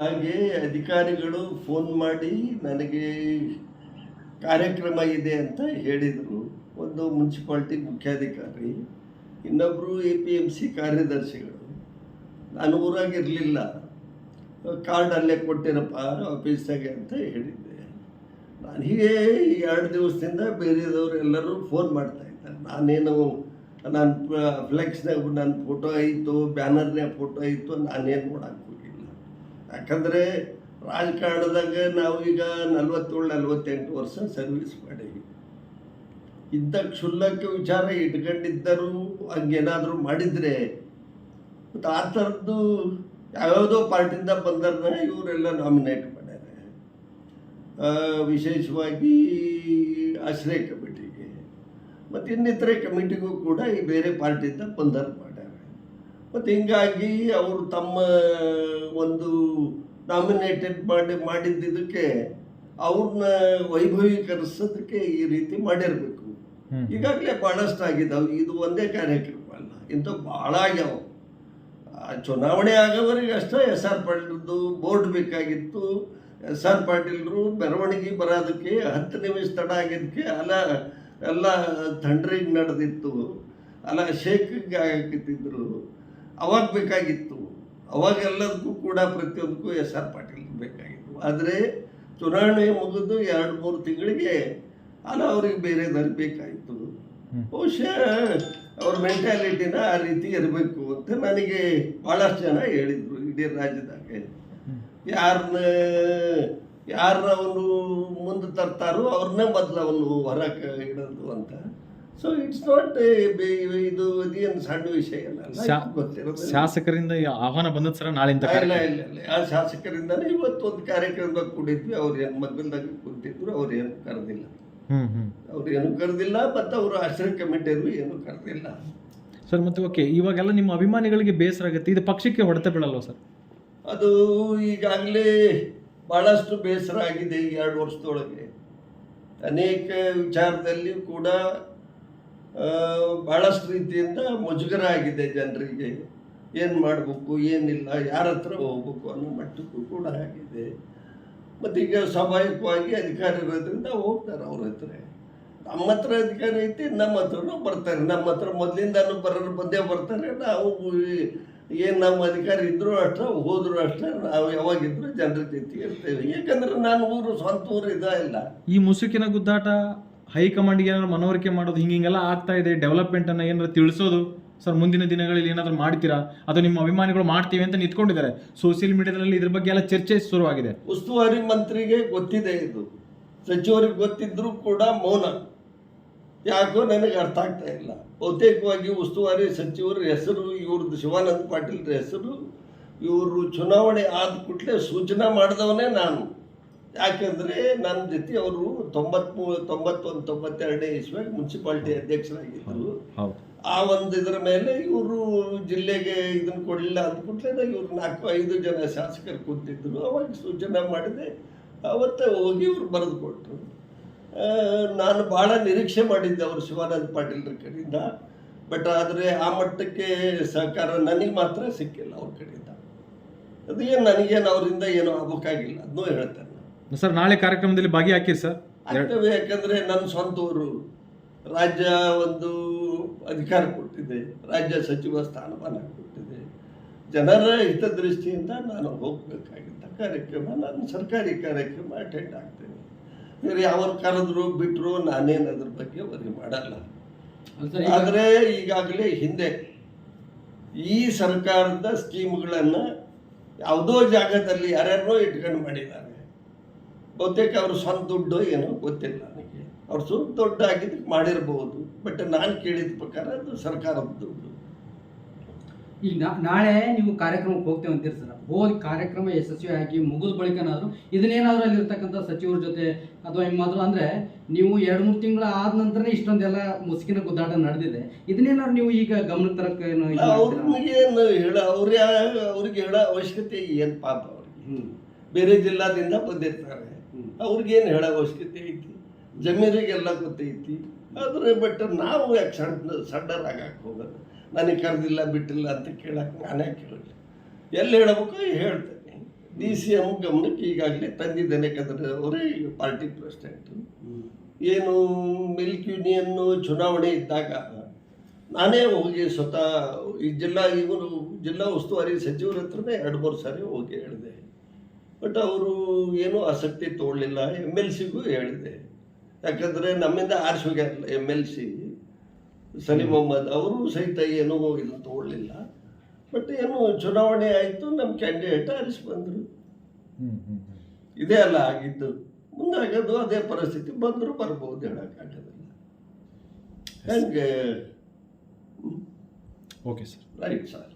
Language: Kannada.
ಹಾಗೆ ಅಧಿಕಾರಿಗಳು ಫೋನ್ ಮಾಡಿ ನನಗೆ ಕಾರ್ಯಕ್ರಮ ಇದೆ ಅಂತ ಹೇಳಿದರು. ಒಂದು ಮುನ್ಸಿಪಾಲ್ಟಿ ಮುಖ್ಯಾಧಿಕಾರಿ ಇನ್ನೊಬ್ಬರು ಎ ಪಿ ಎಂ ಸಿ ಕಾರ್ಯದರ್ಶಿಗಳು. ನಾನು ಊರಾಗಿರಲಿಲ್ಲ. ಕಾರ್ಡ್ ಅಲ್ಲೇ ಕೊಟ್ಟಿರಪ್ಪ ಆಫೀಸಾಗೆ ಅಂತ ಹೇಳಿದ್ದೆ. ಹೀಗೆ ಎರಡು ದಿವಸದಿಂದ ಬೇರೆದವರೆಲ್ಲರೂ ಫೋನ್ ಮಾಡ್ತಾ ಇದ್ದಾರೆ. ನಾನೇನು ನನ್ನ ಫ್ಲೆಕ್ಸ್ನಾಗ ನನ್ನ ಫೋಟೋ ಆಯಿತು ಬ್ಯಾನರ್ನ್ಯಾಗ ಫೋಟೋ ಆಯಿತು ನಾನೇನು ಮಾಡಕ್ಕೆ ಯಾಕಂದರೆ ರಾಜಕಾರಣದಾಗ ಈಗ ನಲ್ವತ್ತೇಳು, ನಲ್ವತ್ತೆಂಟು ವರ್ಷ ಸರ್ವಿಸ್ ಮಾಡೀವಿ. ಇದ್ದ ಕ್ಷುಲ್ಲಕ ವಿಚಾರ ಇಟ್ಕೊಂಡಿದ್ದರು ಹಂಗೇನಾದರೂ ಮಾಡಿದರೆ ಮತ್ತು ಆ ಥರದ್ದು ಯಾವ್ಯಾವುದೋ ಪಾರ್ಟಿಯಿಂದ ಬಂದರನ್ನ ಇವರೆಲ್ಲ ನಾಮಿನೇಟ್ ಮಾಡ್ಯಾರ. ವಿಶೇಷವಾಗಿ ಆಶ್ರಯ ಕಮಿಟಿಗೆ. ಮತ್ತು ಇನ್ನಿತರೆ ಕಮಿಟಿಗೂ ಕೂಡ ಈ ಬೇರೆ ಪಾರ್ಟಿಯಿಂದ ಬಂದರು ಮಾಡ್ಯಾರ. ಮತ್ತು ಹಿಂಗಾಗಿ ಅವರು ತಮ್ಮ ಒಂದು ನಾಮಿನೇಟೆಡ್ ಮಾಡಿ ಮಾಡಿದ್ದಕ್ಕೆ ಅವ್ರನ್ನ ವೈಭವೀಕರಿಸೋದಕ್ಕೆ ಈ ರೀತಿ ಮಾಡಿರಬೇಕು. ಈಗಾಗಲೇ ಭಾಳಷ್ಟು ಆಗಿದ್ದಾವೆ ಇದು ಒಂದೇ ಕಾರ್ಯಕ್ರಮ ಅಲ್ಲ ಇಂಥ ಭಾಳ ಆಗ್ಯಾವ. ಆ, ಚುನಾವಣೆ ಆಗೋವರೆಗೆ ಅಷ್ಟೇ ಎಸ್ ಆರ್ ಪಾಟೀಲ್ದು ಬೋರ್ಡ್ ಬೇಕಾಗಿತ್ತು. ಎಸ್ ಆರ್ ಪಾಟೀಲ್ರು ಮೆರವಣಿಗೆ ಬರೋದಕ್ಕೆ ಹತ್ತು ನಿಮಿಷ ತಡ ಆಗಿದ್ದಕ್ಕೆ ಅಲ್ಲ ಎಲ್ಲ ತಂಡ್ರಿಗೆ ನಡೆದಿತ್ತು. ಅಲ್ಲ ಶೇಖಿಗೆ ಹಾಕಿತ್ತಿದ್ರು. ಅವಾಗ ಬೇಕಾಗಿತ್ತು. ಅವಾಗೆಲ್ಲದಕ್ಕೂ ಕೂಡ ಪ್ರತಿಯೊಂದಕ್ಕೂ ಎಸ್ ಆರ್ ಪಾಟೀಲ್ ಬೇಕಾಗಿತ್ತು. ಆದರೆ ಚುನಾವಣೆ ಮುಗಿದು ಎರಡು ಮೂರು ತಿಂಗಳಿಗೆ ಅಲ್ಲ ಅವ್ರಿಗೆ ಬೇರೆದಾರು ಬೇಕಾಯಿತು. ಬಹುಶಃ ಅವ್ರ ಮೆಂಟ್ಯಾಲಿಟಿನ ಆ ರೀತಿ ಇರಬೇಕು ಅಂತ ನನಗೆ ಭಾಳಷ್ಟು ಜನ ಹೇಳಿದರು ಇಡೀ ರಾಜ್ಯದಾಗ. ಯಾರನ್ನ ಯಾರನ್ನ ಅವನು ಮುಂದೆ ತರ್ತಾರೋ ಅವ್ರನ್ನೇ ಮೊದಲು ಅವನು ಹೊರಕ್ಕೆ ಇಡೋದು ಅಂತ. ಸೊ ಇಟ್ಸ್ ನಾಟ್ ಇದು ಇದೇನು ಸಣ್ಣ ವಿಷಯ ಅಲ್ಲ. ಶಾಸಕರಿಂದ ಆಹ್ವಾನ ಬಂದದ ಸರ್ ನಾಳೆ ಇಂತ ಇಲ್ಲ ಇಲ್ಲ ಇಲ್ಲ. ಆ ಶಾಸಕರಿಂದನೇ ಇವತ್ತು ಒಂದು ಕಾರ್ಯಕ್ರಮದಾಗ ಕೂಡಿದ್ವಿ. ಅವ್ರು ಏನು ಮಗ್ಗಲ್ದಾಗ ಕೂತಿದ್ರು ಅವ್ರು ಏನು ಕರೆದಿಲ್ಲ. ಅವ್ರು ಏನು ಕರೆದಿಲ್ಲ ಮತ್ತು ಅವರು ಆಶ್ರಯ ಕಮಿಟಿಯವರು ಏನು ಕರೆದಿಲ್ಲ. ಸರ್ ಮತ್ತೆ ಓಕೆ ಇವಾಗೆಲ್ಲ ನಿಮ್ಮ ಅಭಿಮಾನಿಗಳಿಗೆ ಬೇಸರ ಆಗುತ್ತೆ. ಇದು ಪಕ್ಷಕ್ಕೆ ಹೊಡೆತ ಬೀಳಲ್ವ ಸರ್? ಅದು ಈಗಾಗಲೇ ಭಾಳಷ್ಟು ಬೇಸರ ಆಗಿದೆ ಈ ಎರಡು ವರ್ಷದೊಳಗೆ. ಅನೇಕ ವಿಚಾರದಲ್ಲಿ ಕೂಡ ಭಾಳಷ್ಟು ರೀತಿಯಿಂದ ಮುಜುಗರ ಆಗಿದೆ ಜನರಿಗೆ. ಏನು ಮಾಡಬೇಕು, ಏನಿಲ್ಲ, ಯಾರ ಹತ್ರ ಹೋಗ್ಬೇಕು ಅನ್ನೋ ಮಟ್ಟಕ್ಕೂ ಕೂಡ ಆಗಿದೆ. ಮತ್ತು ಈಗ ಸ್ವಾಭಾವಿಕವಾಗಿ ಅಧಿಕಾರ ಇರೋದ್ರಿಂದ ಹೋಗ್ತಾರೆ ಅವ್ರ ಹತ್ರ. ನಮ್ಮ ಹತ್ರ ಅಧಿಕಾರ ಐತಿ, ನಮ್ಮ ಹತ್ರನೂ ಬರ್ತಾರೆ. ನಮ್ಮ ಹತ್ರ ಮೊದಲಿಂದನೂ ಬರೋರು ಬಂದೇ ಬರ್ತಾರೆ. ನಾವು ಏನು ನಮ್ಮ ಅಧಿಕಾರ ಇದ್ದರೂ ಅಷ್ಟೇ, ಹೋದರೂ ಅಷ್ಟೇ, ನಾವು ಯಾವಾಗಿದ್ರೂ ಜನರ ಜೊತೆ ಇರ್ತೇವೆ. ಯಾಕಂದ್ರೆ ನಾನು ಊರು, ಸ್ವಂತ ಊರು ಇಲ್ಲ. ಈ ಮುಸುಕಿನ ಗುದ್ದಾಟ ಹೈಕಮಾಂಡ್ಗೆ ಏನಾದ್ರು ಮನವರಿಕೆ ಮಾಡೋದು ಹಿಂಗೆ ಹಿಂಗೆಲ್ಲ ಆಗ್ತಾ ಇದೆ ಡೆವಲಪ್ಮೆಂಟ್ ಅನ್ನ ಏನಾದ್ರು ತಿಳಿಸೋದು? ಸರ್, ಮುಂದಿನ ದಿನಗಳಲ್ಲಿ ಏನಾದರೂ ಮಾಡ್ತೀರಾ? ಅಥವಾ ನಿಮ್ಮ ಅಭಿಮಾನಿಗಳು ಮಾಡ್ತೀವಿ ಅಂತ ನಿಂತ್ಕೊಂಡಿದ್ದಾರೆ. ಸೋಷಿಯಲ್ ಮೀಡಿಯಾದಲ್ಲಿ ಇದ್ರ ಬಗ್ಗೆ ಎಲ್ಲ ಚರ್ಚೆ ಶುರುವಾಗಿದೆ. ಉಸ್ತುವಾರಿ ಮಂತ್ರಿಗೆ ಗೊತ್ತಿದೆ ಇದು. ಸಚಿವರಿಗೆ ಗೊತ್ತಿದ್ರೂ ಕೂಡ ಮೌನ. ಯಾಕೋ ನನಗೆ ಅರ್ಥ ಆಗ್ತಾ ಇಲ್ಲ. ಬಹುತೇಕವಾಗಿ ಉಸ್ತುವಾರಿ ಸಚಿವರ ಹೆಸರು, ಇವ್ರದ್ದು ಶಿವಾನಂದ ಪಾಟೀಲ್ರ ಹೆಸರು, ಇವರು ಚುನಾವಣೆ ಆದ ಕೂಡಲೇ ಸೂಚನೆ ಮಾಡಿದವನೇ ನಾನು. ಯಾಕೆಂದರೆ ನನ್ನ ಜೊತೆ ಅವರು ತೊಂಬತ್ಮೂರು ತೊಂಬತ್ತೊಂದು ತೊಂಬತ್ತೆರಡನೇ ಇಸ್ವಿಯಾಗ ಮುನ್ಸಿಪಾಲ್ಟಿ ಅಧ್ಯಕ್ಷರಾಗಿದ್ದರು. ಆ ಒಂದು ಇದರ ಮೇಲೆ ಇವರು ಜಿಲ್ಲೆಗೆ ಇದನ್ನು ಕೊಡಲಿಲ್ಲ ಅಂದ್ಬಿಟ್ರೆ ಇವರು ನಾಲ್ಕು ಐದು ಜನ ಶಾಸಕರು ಕೂತಿದ್ರು. ಅವಾಗ ಸೂಚನೆ ಮಾಡಿದೆ ಅವತ್ತೇ ಹೋಗಿ ಇವ್ರು ಬರೆದು ಕೊಟ್ಟರು ನಾನು ಭಾಳ ನಿರೀಕ್ಷೆ ಮಾಡಿದ್ದೆ ಅವರು ಶಿವಾನಂದ ಪಾಟೀಲ್ರ ಕಡೆಯಿಂದ. ಬಟ್ ಆದರೆ ಆ ಮಟ್ಟಕ್ಕೆ ಸಹಕಾರ ನನಗೆ ಮಾತ್ರ ಸಿಕ್ಕಿಲ್ಲ ಅವ್ರ ಕಡೆಯಿಂದ. ಅದು ಏನು ನನಗೇನು ಅವರಿಂದ ಏನೂ ಆಗ್ಬೇಕಾಗಿಲ್ಲ ಅದನ್ನೂ ಹೇಳ್ತೇನೆ. ನಾನು. ಸರ್ ನಾಳೆ ಕಾರ್ಯಕ್ರಮದಲ್ಲಿ ಭಾಗಿಯಾಕಿರಿ ಸರ್. ಯಾಕಂದ್ರೆ ಯಾಕಂದರೆ ನನ್ನ ಸ್ವಂತ ಊರು. ರಾಜ್ಯ ಒಂದು ಅಧಿಕಾರ ಕೊಟ್ಟಿದೆ. ರಾಜ್ಯ ಸಚಿವ ಸ್ಥಾನಮಾನ ಕೊಟ್ಟಿದೆ. ಜನರ ಹಿತದೃಷ್ಟಿಯಿಂದ ನಾನು ಹೋಗಬೇಕಾಗಿದ್ದ ಕಾರ್ಯಕ್ರಮ. ನಾನು ಸರ್ಕಾರಿ ಕಾರ್ಯಕ್ರಮ ಅಟೆಂಡ್ ಆಗ್ತೇನೆ. ಬೇರೆ ಯಾವ ಕರೆದ್ರು ಬಿಟ್ಟರು ನಾನೇನು ಅದ್ರ ಬಗ್ಗೆ ವರಿ ಮಾಡಲ್ಲ. ಆದರೆ ಈಗಾಗಲೇ ಹಿಂದೆ ಈ ಸರ್ಕಾರದ ಸ್ಕೀಮ್ಗಳನ್ನು ಯಾವುದೋ ಜಾಗದಲ್ಲಿ ಯಾರ್ಯಾರೋ ಇಟ್ಕೊಂಡು ಮಾಡಿದ್ದಾರೆ. ಬಹುತೇಕ ಅವ್ರ ಸ್ವಂತ ದುಡ್ಡು ಏನೋ ಗೊತ್ತಿಲ್ಲ ನನಗೆ ಅವ್ರು ಸ್ವಂತ ದುಡ್ಡು ಮಾಡಿರಬಹುದು ಮಾಡಿರ್ಬೋದು ಬಟ್ ನಾನು ಕೇಳಿದ ಪ್ರಕಾರ ಅದು ಸರ್ಕಾರದ ದುಡ್ಡು ಈಗ ನಾಳೆ ನೀವು ಕಾರ್ಯಕ್ರಮಕ್ಕೆ ಹೋಗ್ತೇವೆ ಅಂತೀರಿ ಸರ್ ಹೋದ ಕಾರ್ಯಕ್ರಮ ಯಶಸ್ವಿಯಾಗಿ ಮುಗಿದ ಬಳಿಕನಾದರೂ ಇದನ್ನೇನಾದರೂ ಅಲ್ಲಿರ್ತಕ್ಕಂಥ ಸಚಿವರ ಜೊತೆ ಅಥವಾ ಹಿಂಗಾದ್ರು ಅಂದರೆ ನೀವು ಎರಡು ಮೂರು ತಿಂಗಳು ಆದ ನಂತರನೇ ಇಷ್ಟೊಂದೆಲ್ಲ ಮುಸುಕಿನ ಗುದ್ದಾಟ ನಡೆದಿದೆ ಇದನ್ನೇನಾದ್ರು ನೀವು ಈಗ ಗಮನ ತರಕ್ಕೆ? ಅವ್ರಿಗೆ ಹೇಳ ಅವ್ರ ಅವ್ರಿಗೆ ಹೇಳೋ ಅವಶ್ಯಕತೆ ಏನು ಪಾಪ ಅವ್ರಿಗೆ. ಬೇರೆ ಜಿಲ್ಲಾದಿಂದ ಬಂದಿರ್ತಾರೆ. ಅವ್ರಿಗೇನು ಹೇಳೋ ಅವಶ್ಯಕತೆ ಐತಿ? ಜಮೀನಿಗೆಲ್ಲ ಗೊತ್ತೈತಿ. ಆದರೆ ಬಟ್ ನಾವು ಯಾಕೆ ಸಣ್ಣ ಸಣ್ಣರಾಗಕ್ಕೆ ಹೋಗೋದು? ನನಗೆ ಕರೆದಿಲ್ಲ, ಬಿಟ್ಟಿಲ್ಲ ಅಂತ ಕೇಳಕ್ಕೆ ನಾನೇ ಕೇಳಲಿ ಎಲ್ಲಿ ಹೇಳಬೇಕು ಹೇಳ್ತೇನೆ. ಡಿ ಸಿ ಎಂ ಗಮನಕ್ಕೆ ಈಗಾಗಲೇ ತಂದಿದ್ದೇನೆ ಯಾಕಂದರೆ ಅವರೇ ಪಾರ್ಟಿ ಪ್ರೆಸಿಡೆಂಟು ಏನು ಮಿಲ್ಕ್ ಯೂನಿಯನ್ನು ಚುನಾವಣೆ ಇದ್ದಾಗ ನಾನೇ ಹೋಗಿ ಸ್ವತಃ ಈ ಜಿಲ್ಲಾ ಇವನು ಜಿಲ್ಲಾ ಉಸ್ತುವಾರಿ ಸಚಿವರ ಹತ್ರನೇ ಎರಡು ಮೂರು ಸಾರಿ ಹೋಗಿ ಹೇಳಿದೆ. ಬಟ್ ಅವರು ಏನೂ ಆಸಕ್ತಿ ತೋಳಲಿಲ್ಲ ಎಂ ಎಲ್ ಸಿಗೂ ಹೇಳಿದೆ. ಯಾಕಂದರೆ ನಮ್ಮಿಂದ ಆರಿಸಿ ಹೋಗ್ಯಾರಲ್ಲ M L C Saleem Mohammed ಅವರು ಸಹಿತ ಏನೂ ಇದು ತೋಳಲಿಲ್ಲ ಬಟ್ ಏನು ಚುನಾವಣೆ ಆಯಿತು ನಮ್ಮ ಕ್ಯಾಂಡಿಡೇಟ್ ಆರಿಸಿ ಬಂದರು. ಇದೇ ಅಲ್ಲ ಆಗಿದ್ದು. ಮುಂದೆ ಆಗೋದು ಅದೇ ಪರಿಸ್ಥಿತಿ ಬಂದರೂ ಬರ್ಬೋದು ಹೇಳೋಕ್ಕಾಗೋದಿಲ್ಲ ಹೆಂಗೆ? Okay sir right sir